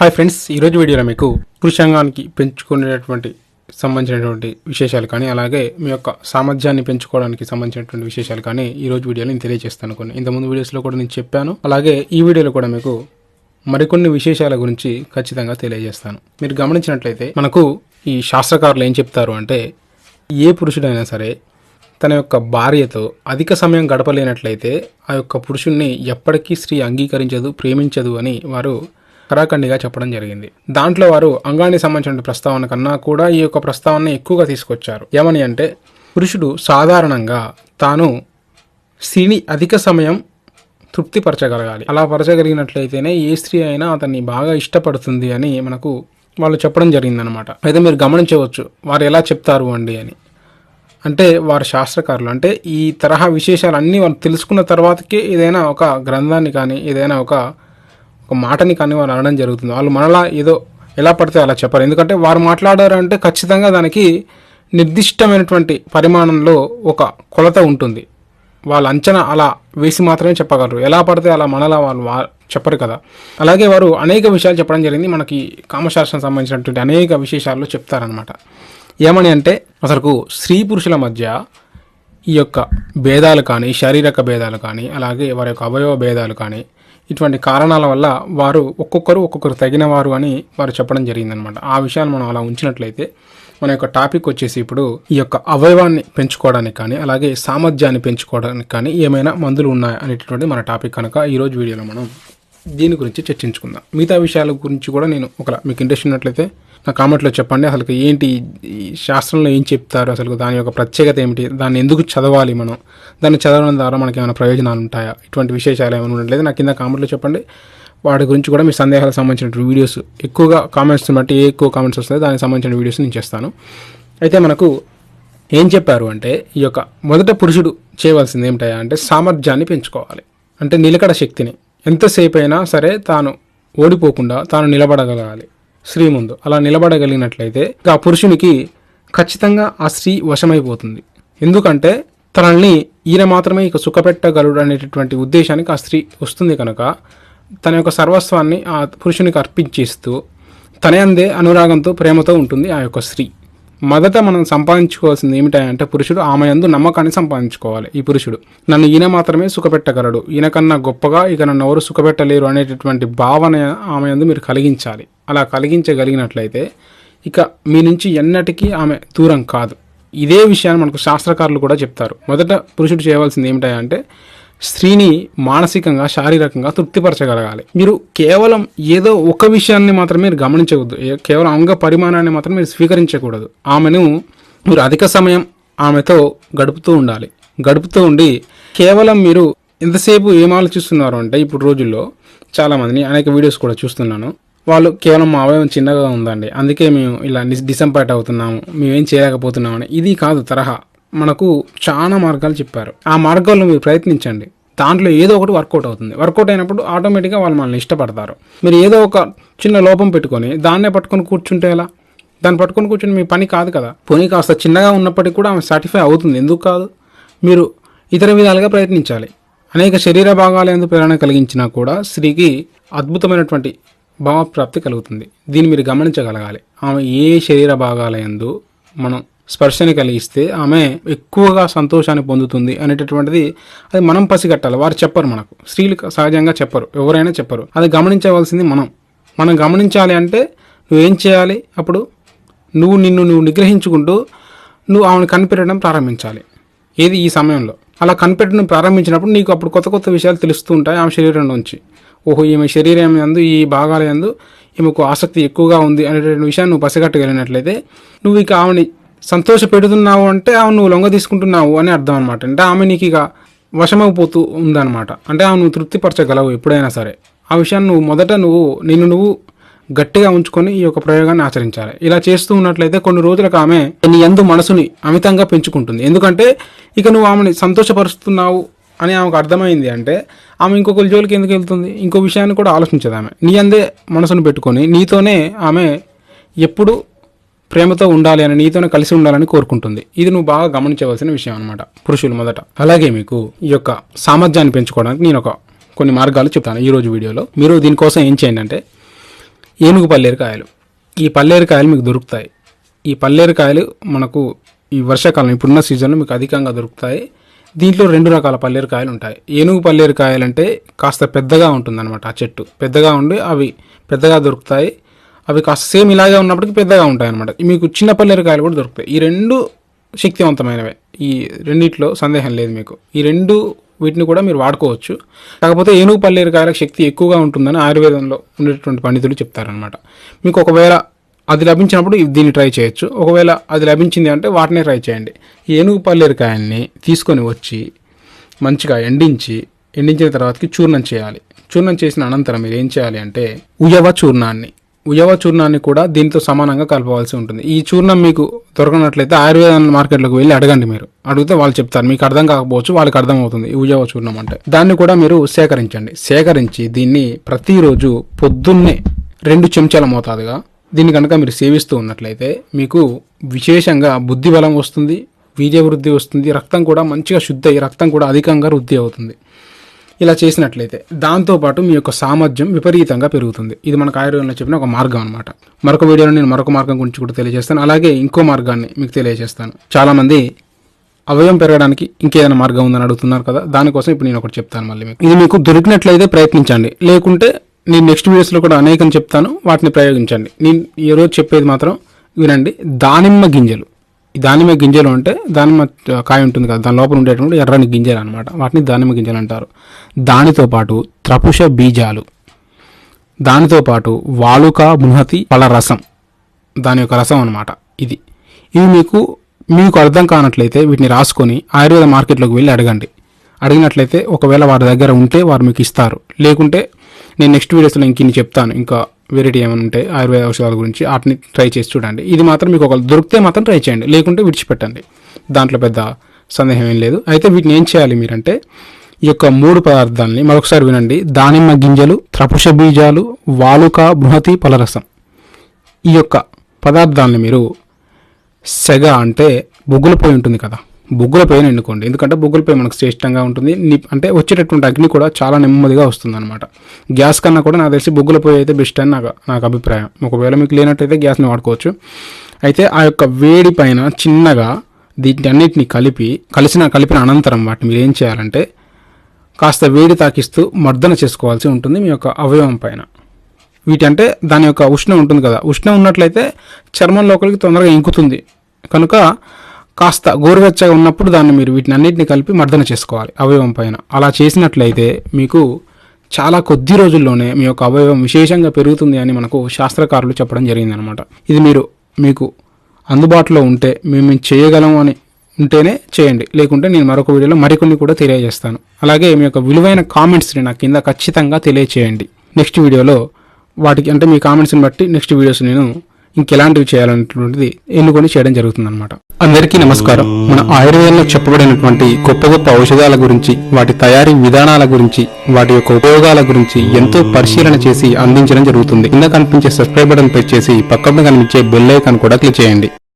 Hi friends ఈరోజు వీడియోలో మీకు పురుషాంగానికి పెంచుకునేటటువంటి సంబంధించినటువంటి విశేషాలు కానీ అలాగే మీ యొక్క సామర్థ్యాన్ని పెంచుకోవడానికి సంబంధించినటువంటి విశేషాలు కానీ ఈరోజు వీడియోలో నేను తెలియజేస్తాను కొన్ని. ఇంతకుముందు వీడియోస్లో కూడా నేను చెప్పాను. అలాగే ఈ వీడియోలో కూడా మీకు మరికొన్ని విశేషాల గురించి ఖచ్చితంగా తెలియజేస్తాను. మీరు గమనించినట్లయితే మనకు ఈ శాస్త్రకారులు ఏం చెప్తారు అంటే ఏ పురుషుడైనా సరే తన యొక్క భార్యతో అధిక సమయం గడపలేనట్లయితే ఆ యొక్క పురుషుణ్ణి ఎప్పటికీ స్త్రీ అంగీకరించదు ప్రేమించదు అని వారు కరాఖండిగా చెప్పడం జరిగింది. దాంట్లో వారు అంగానికి సంబంధించిన ప్రస్తావన కన్నా కూడా ఈ యొక్క ప్రస్తావన ఎక్కువగా తీసుకొచ్చారు. ఏమని అంటే పురుషుడు సాధారణంగా తాను స్త్రీని అధిక సమయం తృప్తిపరచగలగాలి. అలా పరచగలిగినట్లయితేనే ఏ స్త్రీ అయినా అతన్ని బాగా ఇష్టపడుతుంది అని మనకు వాళ్ళు చెప్పడం జరిగిందనమాట. అయితే మీరు గమనించవచ్చు వారు ఎలా చెప్తారు అండి అని. అంటే వారు శాస్త్రకారులు. అంటే ఈ తరహా విశేషాలన్నీ వాళ్ళు తెలుసుకున్న తర్వాతకే ఏదైనా ఒక గ్రంథాన్ని కానీ ఏదైనా ఒక ఒక మాటని కానీ వారు అనడం జరుగుతుంది. వాళ్ళు మనలా ఏదో ఎలా పడితే అలా చెప్పరు. ఎందుకంటే వారు మాట్లాడారంటే ఖచ్చితంగా దానికి నిర్దిష్టమైనటువంటి పరిమాణంలో ఒక కొలత ఉంటుంది. వాళ్ళ అంచనా అలా వేసి మాత్రమే చెప్పగలరు. ఎలా పడితే అలా మనలా వాళ్ళు చెప్పరు కదా. అలాగే వారు అనేక విషయాలు చెప్పడం జరిగింది. మనకి కామశాస్త్రం సంబంధించినటువంటి అనేక విశేషాల్లో చెప్తారనమాట ఏమని అంటే అసలు స్త్రీ పురుషుల మధ్య ఈ యొక్క భేదాలు కానీ శారీరక భేదాలు కానీ అలాగే వారి యొక్క అవయవ భేదాలు కానీ ఇటువంటి కారణాల వల్ల వారు ఒక్కొక్కరు ఒక్కొక్కరు తగిన వారు అని వారు చెప్పడం జరిగిందనమాట ఆ విషయాన్ని మనం అలా ఉంచినట్లయితే మన యొక్క టాపిక్ వచ్చేసి ఇప్పుడు ఈ యొక్క అవయవాన్ని పెంచుకోవడానికి కానీ అలాగే సామర్థ్యాన్ని పెంచుకోవడానికి కానీ ఏమైనా మందులు ఉన్నాయా అనేటటువంటి మన టాపిక్ కనుక ఈరోజు వీడియోలో మనం దీని గురించి చర్చించుకుందాం. మిగతా విషయాల గురించి కూడా నేను ఒక మీకు ఇంట్రెస్ట్ ఉన్నట్లయితే నా కామెంట్లో చెప్పండి. అసలు ఏంటి శాస్త్రంలో ఏం చెప్తారు? అసలు దాని యొక్క ప్రత్యేకత ఏమిటి? దాన్ని ఎందుకు చదవాలి మనం? దాన్ని చదవడం ద్వారా మనకి ఏమైనా ప్రయోజనాలు ఉంటాయా? ఇటువంటి విశేషాలు ఏమైనా ఉండట్లేదు. నా కింద కామెంట్లో చెప్పండి. వాటి గురించి కూడా మీ సందేహాలకు సంబంధించిన వీడియోస్ ఎక్కువగా కామెంట్స్ బట్టి ఏ ఎక్కువ కామెంట్స్ వస్తాయో దానికి సంబంధించిన వీడియోస్ నేను చేస్తాను. అయితే మనకు ఏం చెప్పారు అంటే ఈ యొక్క మొదట పురుషుడు చేయవలసింది ఏమిటయా అంటే సామర్థ్యాన్ని పెంచుకోవాలి. అంటే నిలకడ శక్తిని. ఎంతసేపు అయినా సరే తాను ఓడిపోకుండా తాను నిలబడగలగాలి. స్త్రీ ముందు. అలా నిలబడగలిగినట్లయితే ఆ పురుషునికి ఖచ్చితంగా ఆ స్త్రీ వశమైపోతుంది. ఎందుకంటే తనల్ని ఈయన మాత్రమే ఇక సుఖపెట్టగలడు అనేటటువంటి ఉద్దేశానికి ఆ స్త్రీ వస్తుంది కనుక తన యొక్క సర్వస్వాన్ని ఆ పురుషునికి అర్పించేస్తూ తన అందే అనురాగంతో ప్రేమతో ఉంటుంది ఆ యొక్క స్త్రీ. మొదట మనం సంపాదించుకోవాల్సింది ఏమిటంటే పురుషుడు ఆమె యందు నమ్మకాన్ని సంపాదించుకోవాలి. ఈ పురుషుడు నన్ను ఈయన మాత్రమే సుఖపెట్టగలడు ఈయన కన్నా గొప్పగా ఇక నన్ను ఎవరు సుఖపెట్టలేరు అనేటటువంటి భావన ఆమె యందు మీరు కలిగించాలి. అలా కలిగించగలిగినట్లయితే ఇక మీ నుంచి ఎన్నటికీ ఆమె దూరం కాదు. ఇదే విషయాన్ని మనకు శాస్త్రకారులు కూడా చెప్తారు. మొదట పురుషుడు చేయవలసింది ఏమిటంటే స్త్రీని మానసికంగా శారీరకంగా తృప్తిపరచగలగాలి మీరు కేవలం ఏదో ఒక విషయాన్ని మాత్రమే మీరు గమనించవద్దు కేవలం అంగ పరిమాణాన్ని మాత్రం మీరు స్వీకరించకూడదు ఆమెను మీరు అధిక సమయం ఆమెతో గడుపుతూ ఉండాలి గడుపుతూ ఉండి కేవలం మీరు ఎంతసేపు ఏం ఆలోచిస్తున్నారు అంటే ఇప్పుడు రోజుల్లో చాలామందిని అనేక వీడియోస్ కూడా చూస్తున్నాను వాళ్ళు కేవలం మా అవయవం చిన్నగా ఉందండి అందుకే మేము ఇలా డిసంపాయింట్ అవుతున్నాము మేమేం చేయలేకపోతున్నామని ఇది కాదు తరహా మనకు చాలా మార్గాలు చెప్పారు. ఆ మార్గాలను మీరు ప్రయత్నించండి. దాంట్లో ఏదో ఒకటి వర్కౌట్ అవుతుంది. వర్కౌట్ అయినప్పుడు ఆటోమేటిక్గా వాళ్ళు మనల్ని ఇష్టపడతారు. మీరు ఏదో ఒక చిన్న లోపం పెట్టుకొని దాన్నే పట్టుకొని కూర్చుంటే ఎలా? దాన్ని పట్టుకొని కూర్చుని మీ పని కాదు కదా? పోనీ కాస్త చిన్నగా ఉన్నప్పటికీ కూడా ఆమె సాటిస్ఫై అవుతుంది. ఎందుకు కాదు? మీరు ఇతర విధాలుగా ప్రయత్నించాలి. అనేక శరీర భాగాల ఎందు ప్రేరణ కలిగించినా కూడా స్త్రీకి అద్భుతమైనటువంటి భావప్రాప్తి కలుగుతుంది. దీన్ని మీరు గమనించగలగాలి. ఆమె ఏ శరీర భాగాల ఎందు మనం స్పర్శని కలిగిస్తే ఆమె ఎక్కువగా సంతోషాన్ని పొందుతుంది అనేటటువంటిది అది మనం పసిగట్టాలి. వారు చెప్పరు మనకు. స్త్రీలు సహజంగా చెప్పరు. ఎవరైనా చెప్పరు. అది గమనించవలసింది మనం. మనం గమనించాలి అంటే నువ్వేం చేయాలి? అప్పుడు నువ్వు నిన్ను నువ్వు నిగ్రహించుకుంటూ నువ్వు ఆమెను కనిపెట్టడం ప్రారంభించాలి. ఏది ఈ సమయంలో? అలా కనిపెట్టడం ప్రారంభించినప్పుడు నీకు అప్పుడు కొత్త కొత్త విషయాలు తెలుస్తూ ఉంటాయి ఆమె శరీరం నుంచి. ఓహో ఈమె శరీరం యందు ఈ భాగాల యందు ఈమెకు ఆసక్తి ఎక్కువగా ఉంది అనేటువంటి విషయాన్ని నువ్వు పసిగట్టగలిగినట్లయితే నువ్వు ఇక ఆమెని సంతోష పెడుతున్నావు అంటే ఆమె నువ్వు లొంగ తీసుకుంటున్నావు అని అర్థం అనమాట అంటే ఆమె నీకు ఇక వశమైపోతూ ఉందన్నమాట. అంటే ఆమె నువ్వు తృప్తిపరచగలవు ఎప్పుడైనా సరే. ఆ విషయాన్ని నువ్వు మొదట నువ్వు నిన్ను నువ్వు గట్టిగా ఉంచుకొని ఈ యొక్క ప్రయోగాన్ని ఆచరించాలి. ఇలా చేస్తూ ఉన్నట్లయితే కొన్ని రోజులకు ఆమె నీ ఎందు మనసుని అమితంగా పెంచుకుంటుంది. ఎందుకంటే ఇక నువ్వు ఆమెని సంతోషపరుస్తున్నావు అని ఆమెకు అర్థమైంది అంటే ఆమె ఇంకొకరి జోలికి ఎందుకు వెళ్తుంది? ఇంకో విషయాన్ని కూడా ఆలోచించదు ఆమె. నీ అందే మనసును పెట్టుకొని నీతోనే ఆమె ఎప్పుడు ప్రేమతో ఉండాలి అని నీతోనే కలిసి ఉండాలని కోరుకుంటుంది. ఇది నువ్వు బాగా గమనించవలసిన విషయం అనమాట పురుషులు మొదట. అలాగే మీకు ఈ యొక్క సామర్థ్యాన్ని పెంచుకోవడానికి నేను ఒక కొన్ని మార్గాలు చెప్తాను ఈరోజు వీడియోలో. మీరు దీనికోసం ఏం చేయండి అంటే ఏనుగు పల్లేరుకాయలు. ఈ పల్లేరుకాయలు మీకు దొరుకుతాయి. ఈ పల్లేరుకాయలు మనకు ఈ వర్షాకాలం ఇప్పుడున్న సీజన్లో మీకు అధికంగా దొరుకుతాయి. దీంట్లో రెండు రకాల పల్లేరుకాయలు ఉంటాయి. ఏనుగు పల్లేరుకాయలు అంటే కాస్త పెద్దగా ఉంటుందన్నమాట ఆ చెట్టు. పెద్దగా ఉండి అవి పెద్దగా దొరుకుతాయి. అవి కాస్త సేమ్ ఇలాగే ఉన్నప్పటికీ పెద్దగా ఉంటాయి అనమాట మీకు చిన్న పల్లేరుకాయలు కూడా దొరుకుతాయి. ఈ రెండు శక్తివంతమైనవే. ఈ రెండిట్లో సందేహం లేదు మీకు. ఈ రెండు వీటిని కూడా మీరు వాడుకోవచ్చు. కాకపోతే ఏనుగు పల్లేరుకాయలకు శక్తి ఎక్కువగా ఉంటుందని ఆయుర్వేదంలో ఉండేటువంటి పండితులు చెప్తారనమాట మీకు ఒకవేళ అది లభించినప్పుడు దీన్ని ట్రై చేయొచ్చు. ఒకవేళ అది లభించింది అంటే వాటినే ట్రై చేయండి. ఈ ఏనుగు పల్లేరుకాయల్ని తీసుకొని వచ్చి మంచిగా ఎండించి ఎండించిన తర్వాతకి చూర్ణం చేయాలి. చూర్ణం చేసిన అనంతరం మీరు ఏం చేయాలి అంటే ఉయవ చూర్ణాన్ని ఉయవ చూర్ణాన్ని కూడా దీంతో సమానంగా కలపవలసి ఉంటుంది. ఈ చూర్ణం మీకు దొరకనట్లయితే ఆయుర్వేద మార్కెట్లోకి వెళ్ళి అడగండి మీరు. అడిగితే వాళ్ళు చెప్తారు మీకు అర్థం కాకపోవచ్చు వాళ్ళకి అర్థం అవుతుంది ఈ ఉయవ చూర్ణం అంటే. దాన్ని కూడా మీరు సేకరించండి. సేకరించి దీన్ని ప్రతిరోజు పొద్దున్నే రెండు చెంచాల మోతాదుగా దీన్ని కనుక మీరు సేవిస్తూ ఉన్నట్లయితే మీకు విశేషంగా బుద్ధి బలం వస్తుంది వీర్య వృద్ధి వస్తుంది రక్తం కూడా మంచిగా శుద్ధి అయ్యి రక్తం కూడా అధికంగా వృద్ధి అవుతుంది. ఇలా చేసినట్లయితే దాంతోపాటు మీ యొక్క సామర్థ్యం విపరీతంగా పెరుగుతుంది. ఇది మనకు ఆయుర్వేదంలో చెప్పిన ఒక మార్గం అనమాట మరొక వీడియోలో నేను మరొక మార్గం గురించి కూడా తెలియజేస్తాను. అలాగే ఇంకో మార్గాన్ని మీకు తెలియజేస్తాను. చాలామంది అవయవం పెరగడానికి ఇంకేదైనా మార్గం ఉందని అడుగుతున్నారు కదా దానికోసం ఇప్పుడు నేను ఒకటి చెప్తాను మళ్ళీ మీకు. ఇది మీకు దొరికినట్లయితే ప్రయత్నించండి. లేకుంటే నేను నెక్స్ట్ వీడియోస్లో కూడా అనేకం చెప్తాను వాటిని ప్రయోగించండి. నేను ఈరోజు చెప్పేది మాత్రం వినండి. దానిమ్మ గింజలు. దానిమ్మ గింజలు అంటే దానిమ్మ కాయ ఉంటుంది కదా దాని లోపల ఉండేటువంటి ఎర్రని గింజలు అనమాట వాటిని దానిమ్మ గింజలు అంటారు. దానితో పాటు త్రపుష బీజాలు. దానితో పాటు వాలుక బృహతి పల రసం. దాని యొక్క రసం అనమాట ఇది. ఇవి మీకు మీకు అర్థం కానట్లయితే వీటిని రాసుకొని ఆయుర్వేద మార్కెట్లోకి వెళ్ళి అడగండి. అడిగినట్లయితే ఒకవేళ వారి దగ్గర ఉంటే వారు మీకు ఇస్తారు. లేకుంటే నేను నెక్స్ట్ వీడియోస్లో ఇంక ఇన్ని చెప్తాను. ఇంకా వెరైటీ ఏమైనా ఉంటే ఆయుర్వేద ఔషధాల గురించి వాటిని ట్రై చేసి చూడండి. ఇది మాత్రం మీకు ఒకవేళ దొరికితే మాత్రం ట్రై చేయండి. లేకుంటే విడిచిపెట్టండి. దాంట్లో పెద్ద సందేహం ఏం లేదు. అయితే వీటిని ఏం చేయాలి మీరంటే ఈ యొక్క మూడు పదార్థాలని మరొకసారి వినండి. దానిమ్మ గింజలు త్రపుష బీజాలు వాలుక బృహతి పలరసం ఈ యొక్క పదార్థాలని మీరు సెగ అంటే బొగ్గులపోయి ఉంటుంది కదా. బొగ్గుల పొయ్యిని ఎన్నుకోండి ఎందుకంటే బొగ్గులపై మనకు శ్రేష్టంగా ఉంటుంది. అంటే వచ్చేటటువంటి అగ్ని కూడా చాలా నెమ్మదిగా వస్తుంది అనమాట గ్యాస్ కన్నా కూడా నాకు తెలిసి బొగ్గుల పొయ్యి అయితే బెస్ట్ అని నాకు నాకు అభిప్రాయం. ఒకవేళ మీకు లేనట్టయితే గ్యాస్ని వాడుకోవచ్చు. అయితే ఆ యొక్క వేడి పైన చిన్నగా వీటన్నిటిని కలిపి కలిసిన కలిపిన అనంతరం వాటిని మీరు ఏం చేయాలంటే కాస్త వేడి తాకిస్తూ మర్దన చేసుకోవాల్సి ఉంటుంది మీ యొక్క అవయవం పైన. వీటంటే దాని యొక్క ఉష్ణం ఉంటుంది కదా. ఉష్ణం ఉన్నట్లయితే చర్మం లోపలికి తొందరగా ఇంకుతుంది. కనుక కాస్త గోరువెచ్చగా ఉన్నప్పుడు దాన్ని మీరు వీటిని అన్నింటిని కలిపి మర్దన చేసుకోవాలి అవయవం పైన. అలా చేసినట్లయితే మీకు చాలా కొద్ది రోజుల్లోనే మీ యొక్క అవయవం విశేషంగా పెరుగుతుంది అని మనకు శాస్త్రకారులు చెప్పడం జరిగిందనమాట. ఇది మీరు మీకు అందుబాటులో ఉంటే మేము మేము చేయగలం అని ఉంటేనే చేయండి. లేకుంటే నేను మరొక వీడియోలో మరికొన్ని కూడా తెలియజేస్తాను. అలాగే మీ యొక్క విలువైన కామెంట్స్ని నాకు కింద ఖచ్చితంగా తెలియచేయండి. నెక్స్ట్ వీడియోలో వాటికి అంటే మీ కామెంట్స్ని బట్టి నెక్స్ట్ వీడియోస్ నేను ఇంకెలాంటివి చేయాలనేటువంటిది ఎన్నుకొని చేయడం జరుగుతుందన్నమాట అందరికీ నమస్కారం. మన ఆయుర్వేదంలో చెప్పబడినటువంటి గొప్ప గొప్ప ఔషధాల గురించి వాటి తయారీ విధానాల గురించి వాటి యొక్క ఉపయోగాల గురించి ఎంతో పరిశీలన చేసి అందించడం జరుగుతుంది. కింద కనిపించే సబ్స్క్రైబ్ బటన్ ప్రెస్ చేసి పక్కన కనిపించే బెల్ ఐకాన్ కూడా క్లిక్ చేయండి.